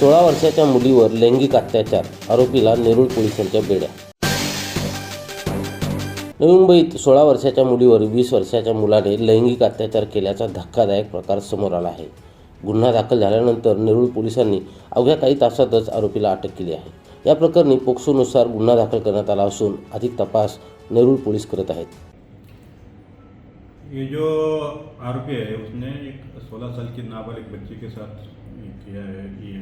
सोळा वर्षाच्या मुलीवर लैंगिक अत्याचार आरोपीला नेरूळ पोलिसांच्या बेड्या. नवी मुंबईत सोळा वर्षाच्या मुलीवर वीस वर्षाच्या मुलाने लैंगिक अत्याचार केल्याचा धक्कादायक प्रकार समोर आला आहे. गुन्हा दाखल झाल्यानंतर नेरूळ पोलिसांनी अवघ्या काही तासातच आरोपीला अटक केली आहे. या प्रकरणी पोक्सोनुसार गुन्हा दाखल करण्यात आला असून अधिक तपास नेरूळ पोलीस करत आहेत. ये जो आरोपी है उसने एक 16 साल की नाबालिग बच्ची के साथ किया है ये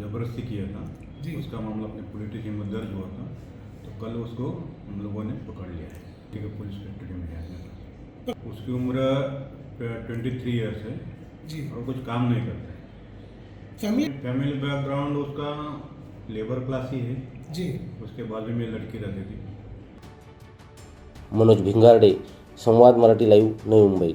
ज़बरदस्ती किया था। उसका मामला अपने पुलिस स्टेशन में दर्ज हुआ था तो कल उसको हम लोगों ने पकड़ लिया है। ठीक है पुलिस कस्टडी में है उसकी उम्र ट्वेंटी थ्री ईयर्स है। जी। और कुछ काम नहीं करता है। फैमिली फैमिली बैकग्राउंड उसका लेबर क्लास ही है। जी। उसके बाजू में लड़की रहती थी। मनोज भिंगारडे संवाद मराठी लाईव्ह नवी मुंबई।